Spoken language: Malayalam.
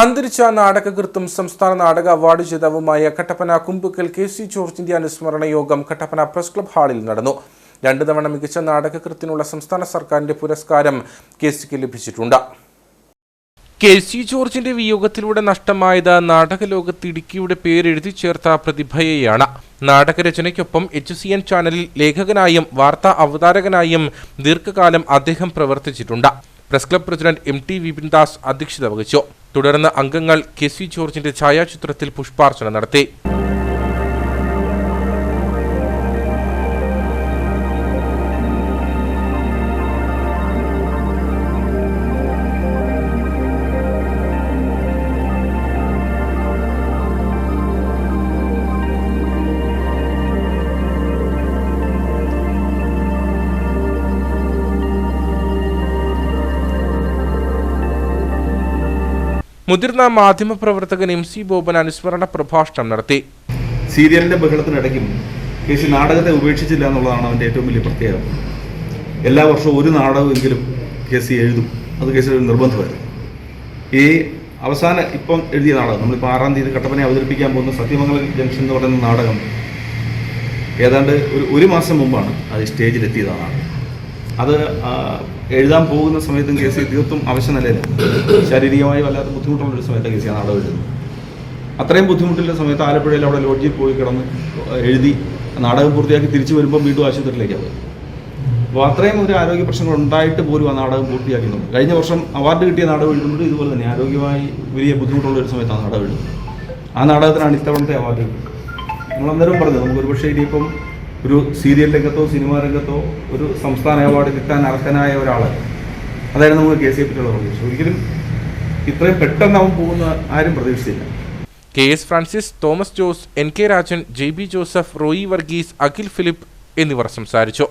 അന്തരിച്ച നാടകകൃത്തും സംസ്ഥാന നാടക അവാർഡ് ജേതാവുമായ കട്ടപ്പന കുമ്പുക്കൽ കെ സി ജോർജിന്റെ അനുസ്മരണ യോഗം കട്ടപ്പന പ്രസ് ക്ലബ് ഹാളിൽ നടന്നു. രണ്ടു തവണ മികച്ച നാടകകൃത്തിനുള്ള സംസ്ഥാന സർക്കാരിന്റെ പുരസ്കാരം കെ സിക്ക് ലഭിച്ചിട്ടുണ്ട്. കെ സി ജോർജിന്റെ വിയോഗത്തിലൂടെ നഷ്ടമായത് നാടകലോകത്ത് ഇടുക്കിയുടെ പേരെഴുതി ചേർത്ത പ്രതിഭയെയാണ്. നാടകരചനയ്ക്കൊപ്പം എച്ച് സി എൻ ചാനലിൽ ലേഖകനായും വാർത്താ അവതാരകനായും ദീർഘകാലം അദ്ദേഹം പ്രവർത്തിച്ചിട്ടുണ്ട്. Press club president M T Vipindas അധ്യക്ഷത വഹിച്ചു. തുടർന്ന് അംഗങ്ങൾ കെ സി ജോർജിന്റെ ഛായാചിത്രത്തിൽ പുഷ്പാർച്ചന നടത്തി മുതിർന്ന മാധ്യമപ്രവർത്തകൻ എം സി ബോബൻ അനുസ്മരണ പ്രഭാഷണം നടത്തി. സീരിയലിന്റെ ബഹളത്തിനിടയ്ക്കും കെ സി നാടകത്തെ ഉപേക്ഷിച്ചില്ല എന്നുള്ളതാണ് അവന്റെ ഏറ്റവും വലിയ പ്രത്യേകത. എല്ലാ വർഷവും ഒരു നാടകമെങ്കിലും കെ സി എഴുതും. അത് കെ സി ഒരു നിർബന്ധമായിരുന്നു. ഈ അവസാന ഇപ്പം എഴുതിയ നാടകം നമ്മളിപ്പോൾ ആറാം തീയതി കട്ടപ്പനെ അവതരിപ്പിക്കാൻ പോകുന്ന സത്യമംഗലം ജംഗ്ഷൻ എന്ന് പറയുന്ന നാടകം ഏതാണ്ട് ഒരു ഒരു മാസം മുമ്പാണ് അത് സ്റ്റേജിലെത്തിയത് ആ നാടകം അത് എഴുതാൻ പോകുന്ന സമയത്തും കേസ് തീർത്തും അവശ്യ നിലയിലാണ് ശാരീരികമായി വല്ലാത്ത ബുദ്ധിമുട്ടുള്ള ഒരു സമയത്താണ് കെ സി ആ നാടകം എഴുതുന്നത് അത്രയും ബുദ്ധിമുട്ടുള്ള സമയത്ത് ആലപ്പുഴയിൽ അവിടെ ലോഡ്ജിൽ പോയി കിടന്ന് എഴുതി നാടകം പൂർത്തിയാക്കി തിരിച്ചു വരുമ്പോൾ വീണ്ടും ആശുപത്രിയിലേക്കാണ് പോയത് അപ്പോൾ അത്രയും ഒരു ആരോഗ്യ പ്രശ്നങ്ങൾ ഉണ്ടായിട്ട് പോലും ആ നാടകം പൂർത്തിയാക്കുന്നുണ്ട് കഴിഞ്ഞ വർഷം അവാർഡ് കിട്ടിയ നാടകം എഴുതുന്നത് ഇതുപോലെ തന്നെ. ആരോഗ്യമായി വലിയ ബുദ്ധിമുട്ടുള്ള ഒരു സമയത്താണ് നാടകം എഴുതുന്നത്. ആ നാടകത്തിനാണ് ഇത്തവണത്തെ അവാർഡ് കിട്ടുന്നത് നമ്മൾ അന്നേരം പറഞ്ഞു നമുക്ക് ഒരുപക്ഷെ ഇനിയിപ്പം ഒരു സീരിയൽ രംഗത്തോ സിനിമാ രംഗത്തോ ഒരു സംസ്ഥാന അവാർഡ് കിട്ടാൻ അർഹനായ ഒരാൾ അതായിരുന്നു നമുക്ക് കെ സി പറ്റിയുള്ള പ്രതീക്ഷ. ഒരിക്കലും ഇത്രയും പെട്ടെന്ന് അവൻ പോകുന്ന ആരും പ്രതീക്ഷിച്ചില്ല. K S Francis Thomas Jose N K Rajan J B Joseph Roy Varghese Akhil Philip എന്നിവർ സംസാരിച്ചു.